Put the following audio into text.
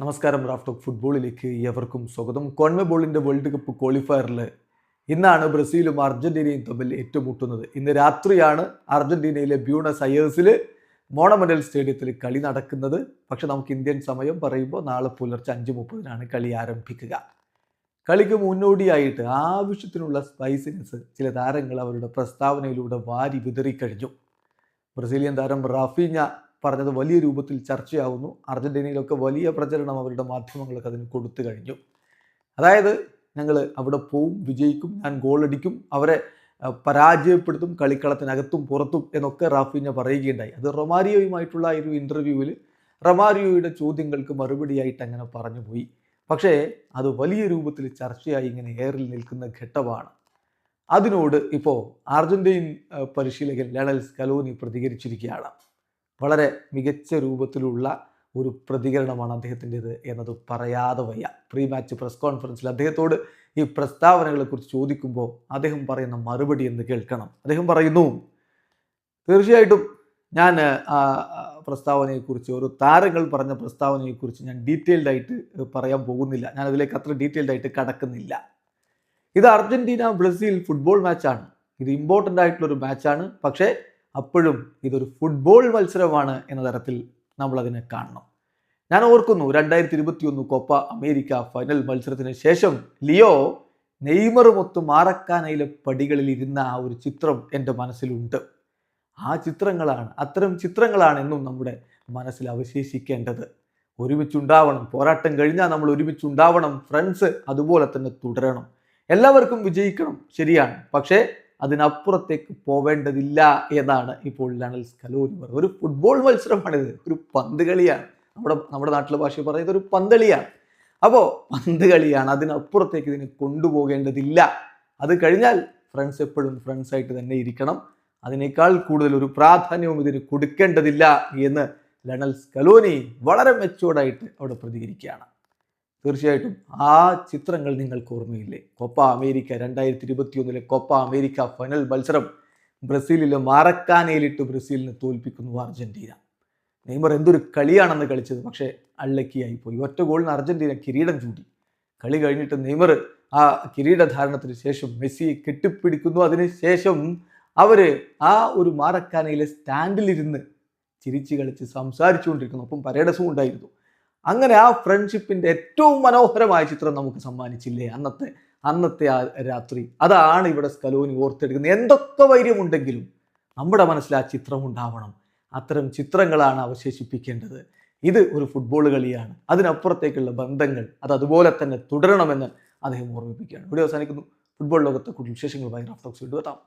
നമസ്കാരം റാഫ് ഫുട്ബോളിലേക്ക് ഏവർക്കും സ്വാഗതം. കോൺമബോളിന്റെ വേൾഡ് കപ്പ് ക്വാളിഫയറിൽ ഇന്നാണ് ബ്രസീലും അർജന്റീനയും തമ്മിൽ ഏറ്റുമുട്ടുന്നത്. ഇന്ന് രാത്രിയാണ് അർജന്റീനയിലെ ബ്യൂണസ് അയേഴ്സിൽ മോണമെന്റൽ സ്റ്റേഡിയത്തിൽ കളി നടക്കുന്നത്. പക്ഷെ നമുക്ക് ഇന്ത്യൻ സമയം പറയുമ്പോൾ നാളെ പുലർച്ചെ അഞ്ച് മുപ്പതിനാണ് കളി ആരംഭിക്കുക. കളിക്ക് മുന്നോടിയായിട്ട് ആവശ്യത്തിനുള്ള സ്പൈസിനെസ് ചില താരങ്ങൾ അവരുടെ പ്രസ്താവനയിലൂടെ വാരി വിതറിക്കഴിഞ്ഞു. ബ്രസീലിയൻ താരം റാഫീഞ്ഞ പറഞ്ഞത് വലിയ രൂപത്തിൽ ചർച്ചയാവുന്നു. അർജന്റീനയിലൊക്കെ വലിയ പ്രചരണം അവരുടെ മാധ്യമങ്ങളൊക്കെ അതിന് കൊടുത്തു കഴിഞ്ഞു. അതായത് ഞങ്ങൾ അവിടെ പോവും വിജയിക്കും ഞാൻ ഗോളടിക്കും അവരെ പരാജയപ്പെടുത്തും കളിക്കളത്തിനകത്തും പുറത്തും എന്നൊക്കെ റാഫിഞ്ഞ പറയുകയുണ്ടായി. അത് റൊമാരിയോയുമായിട്ടുള്ള ഒരു ഇന്റർവ്യൂവിൽ റൊമാരിയോയുടെ ചോദ്യങ്ങൾക്ക് മറുപടിയായിട്ട് അങ്ങനെ പറഞ്ഞു പോയി. പക്ഷേ അത് വലിയ രൂപത്തിൽ ചർച്ചയായി ഇങ്ങനെ ഏറിൽ നിൽക്കുന്ന ഘട്ടമാണ്. അതിനോട് ഇപ്പോൾ അർജന്റീൻ പരിശീലകൻ ലണൽ സ്കലോനി പ്രതികരിച്ചിരിക്കുകയാണ്. വളരെ മികച്ച രൂപത്തിലുള്ള ഒരു പ്രതികരണമാണ് അദ്ദേഹത്തിന്റെത് എന്നത് പറയാതെ വയ്യ. പ്രീ മാച്ച് പ്രസ് കോൺഫറൻസിൽ അദ്ദേഹത്തോട് ഈ പ്രസ്താവനകളെക്കുറിച്ച് ചോദിക്കുമ്പോൾ അദ്ദേഹം പറയുന്ന മറുപടി എന്ന് കേൾക്കണം. അദ്ദേഹം പറയുന്നു തീർച്ചയായിട്ടും ഞാൻ പ്രസ്താവനയെക്കുറിച്ച് ഒരു താരങ്ങൾ പറഞ്ഞ പ്രസ്താവനയെക്കുറിച്ച് ഞാൻ ഡീറ്റെയിൽഡായിട്ട് പറയാൻ പോകുന്നില്ല. ഞാൻ അതിലേക്ക് അത്ര ഡീറ്റെയിൽഡ് ആയിട്ട് കടക്കുന്നില്ല. ഇത് അർജന്റീന ബ്രസീൽ ഫുട്ബോൾ മാച്ചാണ് ഇത് ഇമ്പോർട്ടന്റ് ആയിട്ടുള്ളൊരു മാച്ചാണ് പക്ഷേ അപ്പോഴും ഇതൊരു ഫുട്ബോൾ മത്സരമാണ് എന്ന തരത്തിൽ നമ്മളതിനെ കാണണം. ഞാൻ ഓർക്കുന്നു രണ്ടായിരത്തി ഇരുപത്തി ഒന്ന് കൊപ്പ അമേരിക്ക ഫൈനൽ മത്സരത്തിന് ശേഷം ലിയോ നെയ്മറുമൊത്ത് മാറക്കാനയിലെ പടികളിൽ ഇരുന്ന ആ ഒരു ചിത്രം എന്റെ മനസ്സിലുണ്ട്. ആ ചിത്രങ്ങളാണ് അത്തരം ചിത്രങ്ങളാണ് എന്നും നമ്മുടെ മനസ്സിൽ അവശേഷിക്കേണ്ടത്. ഒരുമിച്ചുണ്ടാവണം പോരാട്ടം കഴിഞ്ഞാൽ നമ്മൾ ഒരുമിച്ചുണ്ടാവണം ഫ്രണ്ട്സ് അതുപോലെ തന്നെ തുടരണം. എല്ലാവർക്കും വിജയിക്കണം ശരിയാണ്. പക്ഷേ അതിനപ്പുറത്തേക്ക് പോവേണ്ടതില്ല എന്നാണ് ഇപ്പോൾ ലണൽ സ്കലോനി പറയുന്നത്. ഒരു ഫുട്ബോൾ മത്സരമാണിത്. ഒരു പന്ത് കളിയാണ്. നമ്മുടെ നമ്മുടെ നാട്ടിലെ ഭാഷ പറയുന്നത് ഒരു പന്തളിയാണ് അപ്പോൾ പന്ത് കളിയാണ്. അതിനപ്പുറത്തേക്ക് ഇതിനെ കൊണ്ടുപോകേണ്ടതില്ല. അത് കഴിഞ്ഞാൽ ഫ്രണ്ട്സ് എപ്പോഴും ഫ്രണ്ട്സ് ആയിട്ട് തന്നെ ഇരിക്കണം. അതിനേക്കാൾ കൂടുതൽ ഒരു പ്രാധാന്യവും ഇതിന് കൊടുക്കേണ്ടതില്ല എന്ന് ലണൽ സ്കലോനി വളരെ മെച്ചോർഡായിട്ട് അവിടെ പ്രതികരിക്കുകയാണ്. തീർച്ചയായിട്ടും ആ ചിത്രങ്ങൾ നിങ്ങൾക്ക് ഓർമ്മയില്ലേ? കൊപ്പ അമേരിക്ക രണ്ടായിരത്തി ഇരുപത്തി ഒന്നിലെ കൊപ്പ അമേരിക്ക ഫൈനൽ മത്സരം ബ്രസീലിലെ മാറക്കാനയിലിട്ട് ബ്രസീലിനെ തോൽപ്പിക്കുന്നു അർജന്റീന. നെയ്മർ എന്തൊരു കളിയാണെന്ന് കളിച്ചത്. പക്ഷേ അള്ളക്കിയായി പോയി ഒറ്റ ഗോളിന് അർജന്റീന കിരീടം ചൂടി. കളി കഴിഞ്ഞിട്ട് നെയ്മർ ആ കിരീടധാരണത്തിന് ശേഷം മെസ്സിയെ കെട്ടിപ്പിടിക്കുന്നു. അതിനുശേഷം അവർ ആ ഒരു മാറക്കാനയിലെ സ്റ്റാൻഡിലിരുന്ന് ചിരിച്ച് കളിച്ച് സംസാരിച്ചുകൊണ്ടിരിക്കുന്നു. ഒപ്പം പരേഡസും ഉണ്ടായിരുന്നു. അങ്ങനെ ആ ഫ്രണ്ട്ഷിപ്പിന്റെ ഏറ്റവും മനോഹരമായ ചിത്രം നമുക്ക് സമ്മാനിച്ചില്ലേ അന്നത്തെ അന്നത്തെ ആ രാത്രി. അതാണ് ഇവിടെ സ്കലോനി ഓർത്തെടുക്കുന്നത്. എന്തൊക്കെ വൈര്യമുണ്ടെങ്കിലും നമ്മുടെ മനസ്സിൽ ആ ചിത്രം ഉണ്ടാവണം. അത്തരം ചിത്രങ്ങളാണ് അവശേഷിപ്പിക്കേണ്ടത്. ഇത് ഒരു ഫുട്ബോൾ കളിയാണ്. അതിനപ്പുറത്തേക്കുള്ള ബന്ധങ്ങൾ അത് അതുപോലെ തന്നെ തുടരണമെന്ന് അദ്ദേഹം ഓർമ്മിപ്പിക്കുകയാണ്. ഇവിടെ അവസാനിക്കുന്നു. ഫുട്ബോൾ ലോകത്തെ കൂടുതൽ വിശേഷങ്ങളുമായി റഫ്റ്റോക്സ് വീണ്ടും എത്താം.